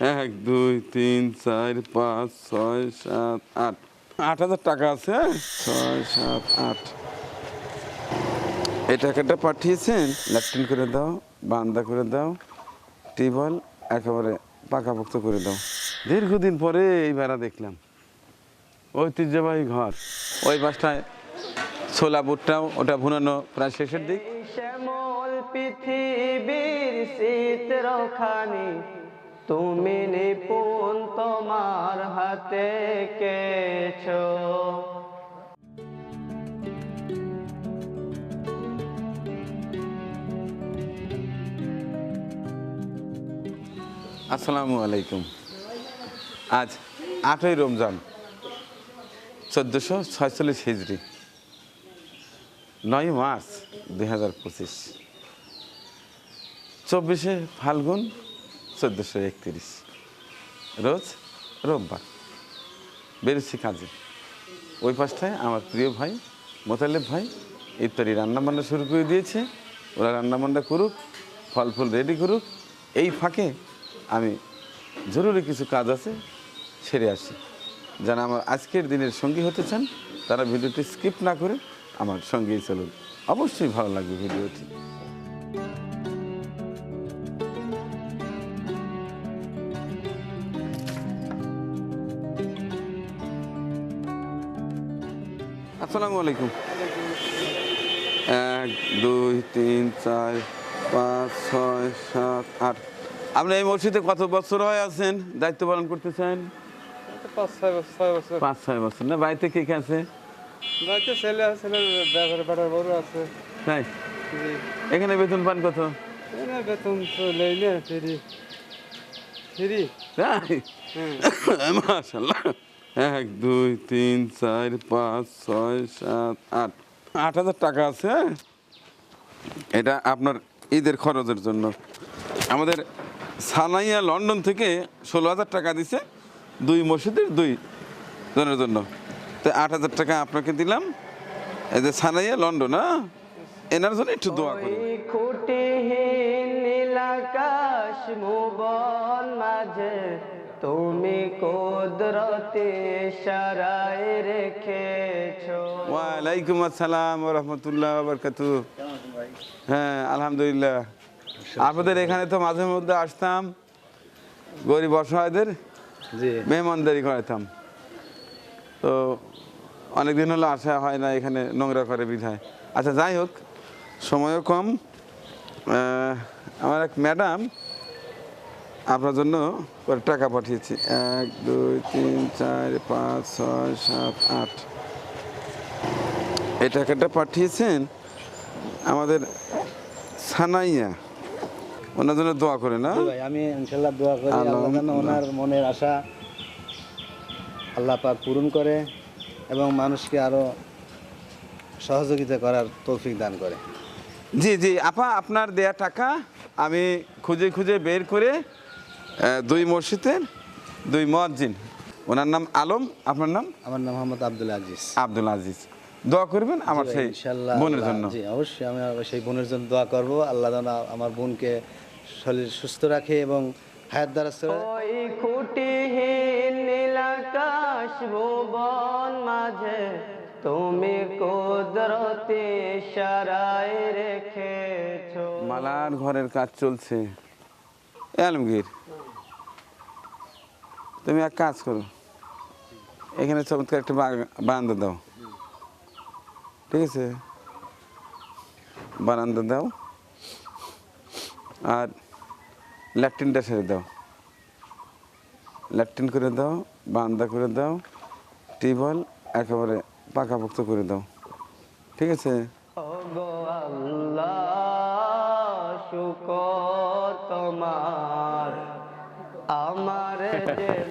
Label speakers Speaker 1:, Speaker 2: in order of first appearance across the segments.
Speaker 1: এক, দুই, তিন, চার, পাঁচ, ছয়, সাত, আট। আট হাজার টাকা আছে হ্যাঁ? ছয়, সাত, আট। এই টাকাটা পাঠিয়েছেন? ল্যাপটিন করে দাও, বান্দা করে দাও, টিউবওয়েল একেবারে পাকাপোক্ত করে দাও। দীর্ঘদিন পরে এই বেড়া দেখলাম। ঐতিহ্যবাহী ঘর। ওই বাসটায় ছোলা বুটটাও ওটা ভুনানো প্রায় শেষের দিক।
Speaker 2: শ্যামল পৃথিবীর চিত্রখানি তুমি নিপুণ তোমার হাতে কেছো।
Speaker 1: আসসালামু আলাইকুম। আজ আটই রমজান, চোদ্দোশো ছয়চল্লিশ হিজড়ি নয় মার্চ দুই হাজার পঁচিশ। চব্বিশে ফাল্গুন চোদ্দোশো একত্রিশ। রোজ রোববার, বেরোচ্ছি কাজে। ওই পাশটায় আমার প্রিয় ভাই, মোতালেব ভাই ইত্যাদি রান্নাবান্না শুরু করে দিয়েছে। ওরা রান্নাবান্না করুক ফল ফুল রেডি করুক, এই ফাঁকে আমি জরুরি কিছু কাজ আছে, সেরে আসি। যারা আমার আজকের দিনের সঙ্গী হতে চান, তারা ভিডিওটি স্কিপ না করে আমার সঙ্গেই চলুন। অবশ্যই ভালো লাগবে ভিডিওটি। আসসালামু আলাইকুম। এক দুই তিন চার পাঁচ ছয় সাত আট। আপনি এই মসজিদে কত বছর হয় আছেন? দায়িত্ব পালন করতেছেন?
Speaker 3: পাঁচ ছয় বছর ছয় বছর।
Speaker 1: পাঁচ ছয় বছর। না বাড়িতে কে কে আছে?
Speaker 3: বাড়িতে ছেলে আছে ছেলের ব্যাপারে বেটার বড় আছে।
Speaker 1: তাই? এখানে বেতন পান কত?
Speaker 3: বেতন তো না ফিরি। ফিরি।
Speaker 1: তাই? মাশাল্লাহ এক, দুই, তিন, চার, পাঁচ, ছয়, সাত, আট। আট হাজার টাকা আছে হ্যাঁ? এটা আপনার ঈদের খরচের জন্য। আমাদের সানাইয়া লন্ডন থেকে ষোলো হাজার টাকা দিছে দুই মসজিদের দুই জনের জন্য। তো আট হাজার টাকা আপনাকে দিলাম। এই যে সানাইয়া লন্ডন হ্যাঁ? এনার জন্য একটু দোয়া করি।
Speaker 2: নীলাকাশ মাঝে তুমি কুদরতি সারায় রেখেছো।
Speaker 1: ওয়ালাইকুম আসসালাম রহমতুল্লাহ বরকাতু। হ্যাঁ আলহামদুলিল্লাহ। আপনাদের এখানে তো মাঝে মধ্যে আসতাম গরিব অসহায়দের
Speaker 3: জি।
Speaker 1: মেহমানদারি করাতাম তো অনেক দিন হলো আসা হয় না এখানে নোংরা করে বিধায়। আচ্ছা যাই হোক সময়ও কম। আমার এক ম্যাডাম আপনার জন্য টাকা পাঠিয়েছি। এক দুই তিন চার পাঁচ ছয় সাত আট। এই টাকাটা পাঠিয়েছেন আমাদের সানাইয়া। ওনার জন্য দোয়া করে না?
Speaker 4: ভাই আমি ইনশাল্লাহ দোয়া করি। ওনার মনের আশা আল্লাহ পাক পূরণ করে এবং মানুষকে আরও সহযোগিতা করার তৌফিক দান করে।
Speaker 1: জি জি। আপা আপনার দেয়া টাকা আমি খুঁজে খুঁজে বের করে দুই মসজিদের দুই মসজিদ ওনার নাম আলম আপনার নাম?
Speaker 4: আমার নাম মোহাম্মদ আব্দুল আজিজ।
Speaker 1: আব্দুল আজিজ। দোয়া করবেন আমার সেই বোনের জন্য।
Speaker 4: জি অবশ্যই আমি সেই বোনের জন্য দোয়া করব। আল্লাহ যেন আমার বোনকে শরীর সুস্থ রাখে এবং হায়াত দ্বারা
Speaker 2: ওই খুঁটিহীন নীলাকাশ ভুবন মাঝে তুমি কুদরতি সারায় রেখেছো।
Speaker 1: মালার ঘরের কাজ চলছে। আলমগীর তুমি এক কাজ করো। এখানে চমৎকার একটা বারান্দা দাও। ঠিক আছে? বারান্দা দাও। আর ল্যাট্রিনটা সেরে দাও। ল্যাট্রিন করে দাও, বারান্দা করে দাও টিউবওয়েল একেবারে পাকাপোক্ত করে দাও। ঠিক আছে?
Speaker 2: শুকর তোমার।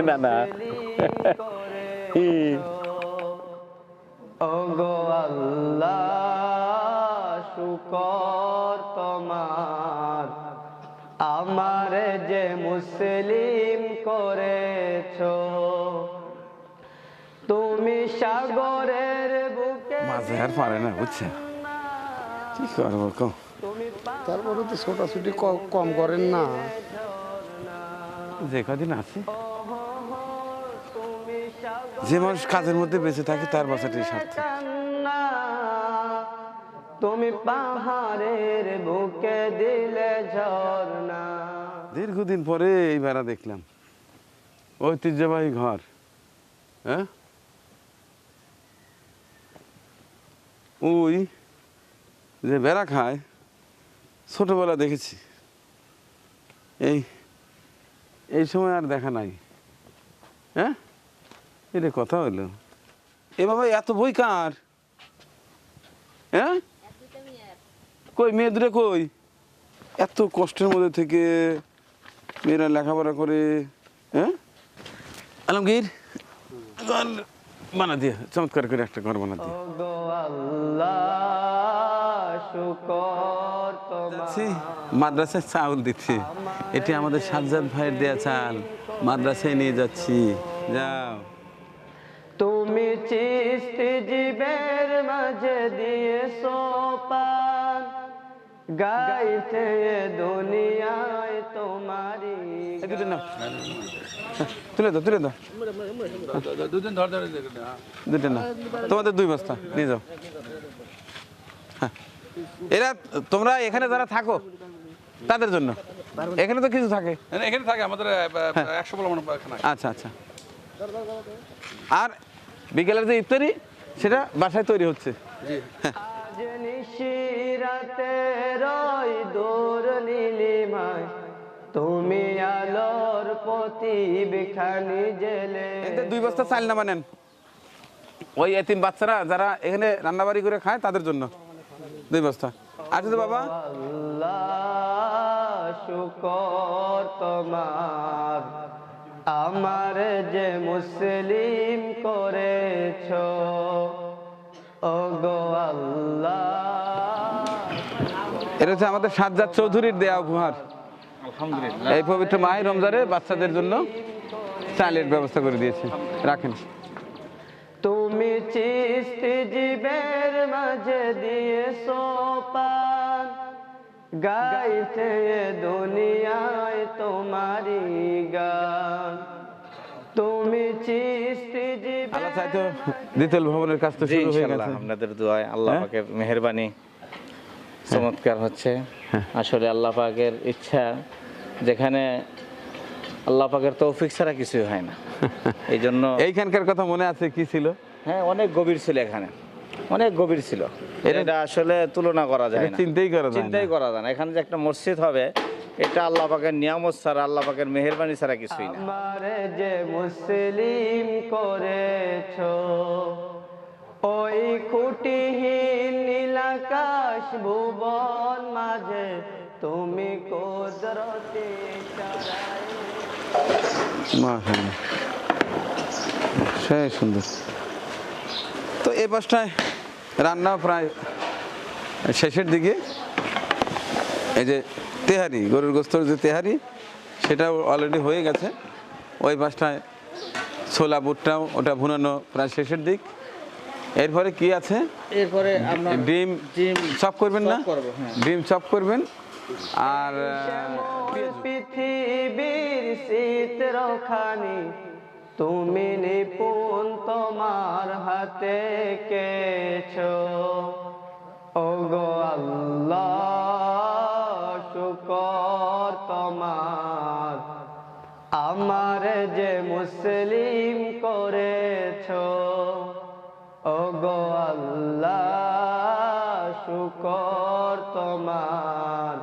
Speaker 4: না, না।
Speaker 2: ওগো আল্লাহ শুকর তোমার আমার যে মুসলিম করেছ তুমি সাগরের বুকে
Speaker 1: মাঝে আর পারে না বুঝছে কি করব কো
Speaker 5: তারপরে তো ছোটাছুটি কম করেন না
Speaker 1: যে কদিন আছি যে মানুষ কাজের মধ্যে বেঁচে থাকে তার বাঁচাটাই
Speaker 2: কান্না তুমি পাহাড়ের বুকে দিলে ঝর্ণা।
Speaker 1: দীর্ঘদিন পরে এই বেড়া দেখলাম। ঐতিহ্যবাহী ঘর হ্যাঁ? ওই যে বেড়া খায় ছোটবেলা দেখেছি। এই এই সময় আর দেখা নাই। হ্যাঁ? এটা কথা হইল এ বাবা এত বই কার? হ্যাঁ? কই মেয়ে দূরে কই? এত কষ্টের মধ্যে থেকে মেয়েরা লেখাপড়া করে হ্যাঁ? আলমগীর বানা দিয়ে চমৎকার করে একটা ঘর বানা দিয়ে। মাদ্রাসায় চাউল দিচ্ছি। এটি আমাদের সাজ্জাদ ভাইয়ের দেয়া চাল। মাদ্রাসায় নিয়ে যাচ্ছি। যাও।
Speaker 2: তুমি চিস্তি জীবের মাঝে দিয়ে সোপান গাইতে দুনিয়ায় তোমারি
Speaker 1: তুলে দাও তুলে দাও। দুটো না তোমাদের দুই বস্তা নিয়ে যাও। হ্যাঁ। এরা তোমরা এখানে যারা থাকো তাদের জন্য। এখানে তো কিছু থাকে।
Speaker 5: এখানে থাকে আমাদের একশো বলে মনে
Speaker 1: আচ্ছা আচ্ছা। আর বিকেলের যে ইফতারি সেটা বাসায় তৈরি হচ্ছে।
Speaker 2: তুমি আলোর প্রতিবিখানি জেলে।
Speaker 1: এতে দুই বস্তা চাল নামা নেন। ওই এতিম বাচ্চারা যারা এখানে রান্নাবাড়ি করে খায় তাদের জন্য। দুই বস্তা। আছে তো বাবা?
Speaker 2: আল্লাহ শুকর তোমার। আমার যে মুসলিম করেছ ওগো আল্লাহ।
Speaker 1: এটা হচ্ছে আমাদের সাজ্জাদ চৌধুরীর দেয়া উপহার। এই পবিত্র মাহে রমজানে বাচ্চাদের জন্য চালের ব্যবস্থা করে দিয়েছে। রাখেন।
Speaker 2: তুমি চিস্তি জীবের মাঝে দিয়ে সোপান গাইতে দুনিয়ায় তোমারি গান। তুমি চিস্তি
Speaker 1: আল্লাহ
Speaker 2: জীবের
Speaker 1: চাইতো দ্বিতল ভবনের কাজ তো শুরু হয়ে গেছে।
Speaker 6: আপনাদের দোয়ায় আল্লাহ
Speaker 1: হ্যাঁ?
Speaker 6: পাকের মেহেরবানি চমৎকার হচ্ছে।
Speaker 1: হ্যাঁ।
Speaker 6: আসলে আল্লাহ পাকের ইচ্ছা যেখানে আল্লাহ পাকের তৌফিক ছাড়া কিছুই হয় না। এই জন্য
Speaker 1: এইখানকার কথা মনে আছে কি ছিল?
Speaker 6: হ্যাঁ অনেক গভীর ছিল এখানে। অনেক গভীর ছিল।
Speaker 1: এটা-
Speaker 6: আসলে তুলনা করা যায় না।
Speaker 1: চিন্তাই করা যায়
Speaker 6: চিন্তাই করা যায় না। এখানে যে একটা মসজিদ হবে এটা আল্লাহ পাকের নিয়ামত ছাড়া আল্লাহ পাকের মেহেরবানি ছাড়া কিছুই না।
Speaker 2: আমার যে মুসলিম করেছ ওই খুঁটিহীন নীলাকাশ ভুবন মাঝে তুমি কোদরতে
Speaker 1: মাশাআল্লাহ। সে সুন্দর। তো এই পাশটায় রান্না প্রায় শেষের দিকে। এই যে তেহারি গরুর গোস্তর যে তেহারি সেটাও অলরেডি হয়ে গেছে। ওই পাশটায় ছোলা বুটটাও ওটা ভুনানো প্রায় শেষের দিক। এরপরে কি আছে?
Speaker 6: এরপরে আমরা
Speaker 1: ডিম
Speaker 6: ডিম
Speaker 1: চপ করবেন না?
Speaker 6: হ্যাঁ।
Speaker 1: ডিম চপ করবেন। আর
Speaker 2: পৃথিবীর চিত্রখানি তুমি নিপুণ তোমার হাতে কেছ? ওগো আল্লাহ, শুকর তোমার। আমার যে মুসলিম করেছ, ওগো আল্লাহ, শুকর তোমার।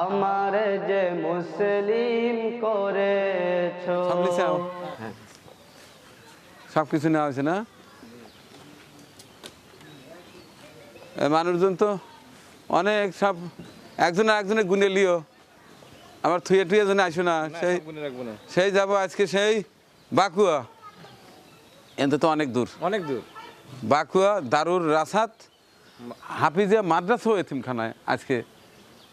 Speaker 2: আমার যে মুসলিম করেছ
Speaker 1: সব কিছু নেওয়া হয়েছে না? মানুষজন তো অনেক সব একজন একজনে গুনে লিও। আবার থুয়ে টুয়ে জন্য আসো না। সেই সেই যাব আজকে সেই বাকুয়া। এতে তো অনেক দূর।
Speaker 6: অনেক দূর।
Speaker 1: বাকুয়া দারুর রাসাত হাফিজিয়া মাদ্রাসা এতিমখানায় আজকে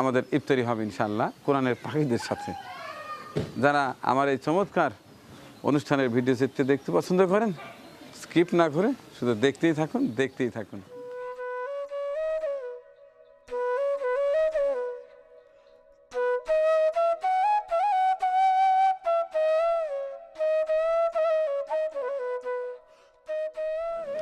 Speaker 1: আমাদের ইফতারি হবে ইনশাল্লাহ কোরআনের পাখিদের সাথে। যারা আমার এই চমৎকার অনুষ্ঠানের ভিডিও চিত্রে দেখতে পছন্দ করেন? স্কিপ না করে শুধু দেখতেই থাকুন দেখতেই থাকুন।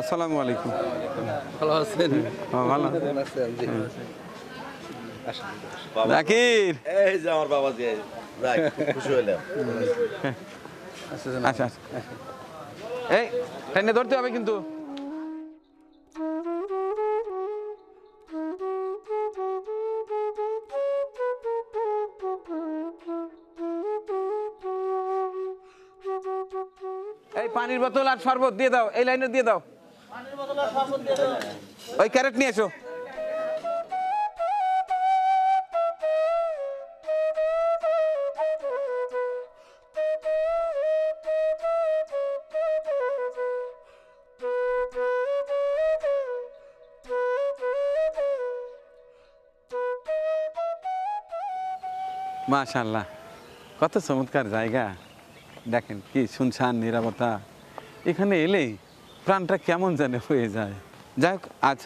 Speaker 1: আসসালামু আলাইকুম।
Speaker 5: ভালো আছেন?
Speaker 1: হ্যাঁ, ভালো। হ্যাঁ। জাকির!
Speaker 4: এই যে আমার বাবা যে খুশি হইলাম। হ্যাঁ।
Speaker 1: আচ্ছা আচ্ছা এই ট্রেনে ধরতে হবে কিন্তু। এই পানির বোতল আর শরবত দিয়ে দাও এই লাইনে দিয়ে দাও। ওই ক্যারেট নিয়ে এসো। মাশাল্লাহ কত চমৎকার জায়গা। দেখেন কি শুনশান, নিরাপত্তা। এখানে এলেই প্রাণটা কেমন জানে হয়ে যায়। যাই হোক, আজ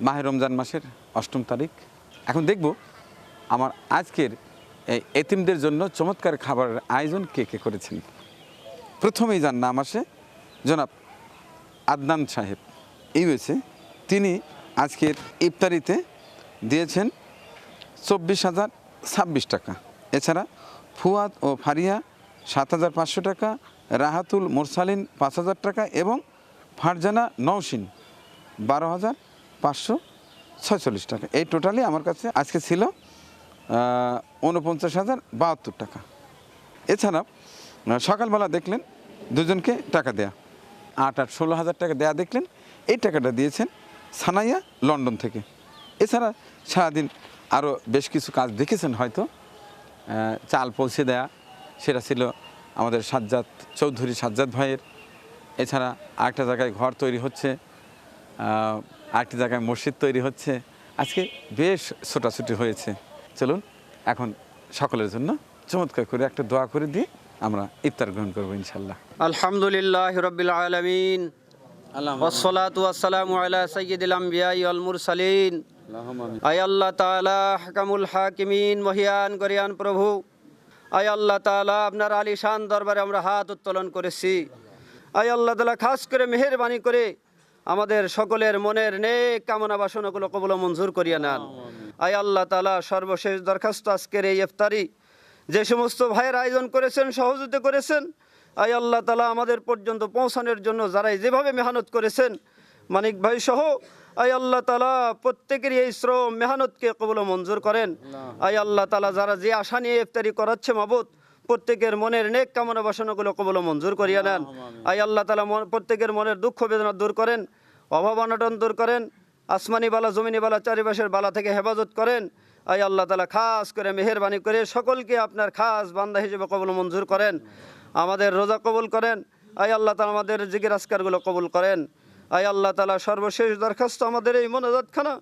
Speaker 1: মাহে রমজান মাসের অষ্টম তারিখ। এখন দেখব আমার আজকের এই এতিমদের জন্য চমৎকার খাবারের আয়োজন কে কে করেছেন। প্রথমেই যার নাম আসে জনাব আদনান সাহেব। এই হয়েছে। তিনি আজকের ইফতারিতে দিয়েছেন চব্বিশ হাজার ছাব্বিশ টাকা। এছাড়া ফুয়াদ ও ফারিয়া সাত হাজার পাঁচশো টাকা, রাহাতুল মোরসালিন পাঁচ হাজার টাকা এবং ফারজানা নৌসিন বারো হাজার পাঁচশো ছয়চল্লিশ টাকা। এই টোটালি আমার কাছে আজকে ছিল উনপঞ্চাশ হাজার বাহাত্তর টাকা। এছাড়া সকালবেলা দেখলেন দুজনকে টাকা দেয়া। আট আট ষোলো হাজার টাকা দেয়া দেখলেন, এই টাকাটা দিয়েছেন সানাইয়া লন্ডন থেকে। এছাড়া সারাদিন আরও বেশ কিছু কাজ দেখেছেন হয়তো চাল পৌঁছে দেয়া সেটা ছিল আমাদের সাজ্জাদ চৌধুরী সাজ্জাদ ভাইয়ের এছাড়া আরেকটা জায়গায় ঘর তৈরি হচ্ছে আহ, আরেকটি জায়গায় মসজিদ তৈরি হচ্ছে আজকে বেশ ছোটাছুটি হয়েছে চলুন এখন সকলের জন্য চমৎকার করে একটা দোয়া করে দিয়ে আমরা ইফতার গ্রহণ করবো ইনশাল্লাহ
Speaker 7: আলহামদুলিল্লাহ রবিল আলমিন
Speaker 1: আল্লাহ
Speaker 7: والصلاة والسلام على سيد الأنبياء والمرسلين আয় আল্লাহ তাআলা হাকামুল হাকিমিন মহিয়ান গরিয়ান প্রভু। আয় আল্লাহ তাআলা আপনার আলিশান দরবারে আমরা হাত উত্তোলন করেছি। আয় আল্লাহ তাআলা খাস করে মেহেরবানি করে আমাদের সকলের মনের নেক কামনা বাসনাগুলো কবল মঞ্জুর করিয়া নেন। আয় আল্লাহ তালা সর্বশেষ দরখাস্ত আজকের এই ইফতারি। যে সমস্ত ভাইয়ের আয়োজন করেছেন সহযোগিতা করেছেন আয় আল্লাহ তালা আমাদের পর্যন্ত পৌঁছানোর জন্য যারাই যেভাবে মেহনত করেছেন মানিক ভাই সহ আয় আল্লাহ তালা প্রত্যেকেরই এই শ্রম মেহনতকে কবল মঞ্জুর করেন। আয় আল্লাহ তালা যারা যে আশা নিয়ে ইফতারি করাচ্ছে মাবুদ প্রত্যেকের মনের নেক কামনা বাসনাগুলো কবল মঞ্জুর করিয়া নেন। আয় আল্লাহ তালা প্রত্যেকের মনের দুঃখ বেদনা দূর করেন অভাব অনটন দূর করেন আসমানি বালা জমিনি বালা চারিপাশের বালা থেকে হেফাজত করেন। আয় আল্লাহ তালা খাস করে মেহরবানি করে সকলকে আপনার খাস বান্দা হিসেবে কবল মঞ্জুর করেন। আমাদের রোজা কবুল করেন। আয় আল্লাহ তালা আমাদের জিকির আসকারগুলো কবুল করেন। আয় আল্লাহ তালা সর্বশেষ দরখাস্ত আমাদের এই মনোজাতখানা।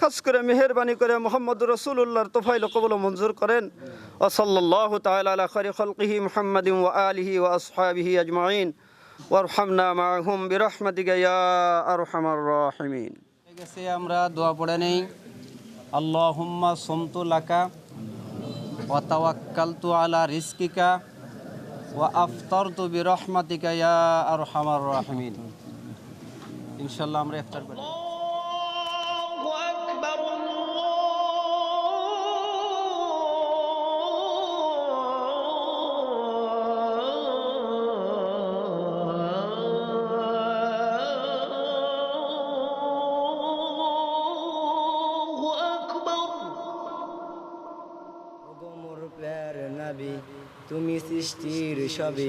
Speaker 7: খাস করে মেহরবানি করে মোহাম্মদ রসুল্লাহর তোফাইল কবুল মঞ্জুর করেন। ওসল্লাহ তালা খরি খলকিহি মোহাম্মদ ও আলিহি ও আসহাবিহি আজমাইন। ওরহামনা মাহুম বিরহমতিকা ইয়া আরহামার রাহিমিন।
Speaker 8: গেছে আমরা দোয়া পড়ে নেই। আল্লাহুম্মা সমতু লাকা ওয়া তাওয়াক্কালতু আলা রিজকিকা ওয়া আফতারতু বিরহমাতিকা ইয়া আরহামার রাহিমিন। ইনশাআল্লাহ আমরা ইফতার করি।
Speaker 9: তুমি সৃষ্টির সবে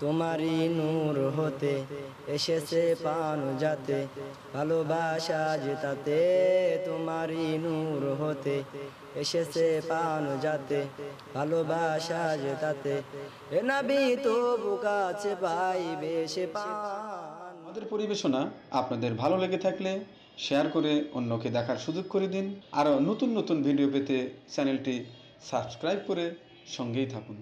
Speaker 9: তোমারই নূর হতে এসেছে পান যাতে, ভালোবাসা যেতাতে তোমারই নূর হতে এসেছে পান যাতে, ভালোবাসা যেতাতে এ নবী তবু কাছে পাইবে সে পান।
Speaker 1: আমাদের পরিবেশনা আপনাদের ভালো লেগে থাকলে শেয়ার করে অন্যকে দেখার সুযোগ করে দিন। আরও নতুন নতুন ভিডিও পেতে চ্যানেলটি সাবস্ক্রাইব করে সঙ্গেই থাকুন।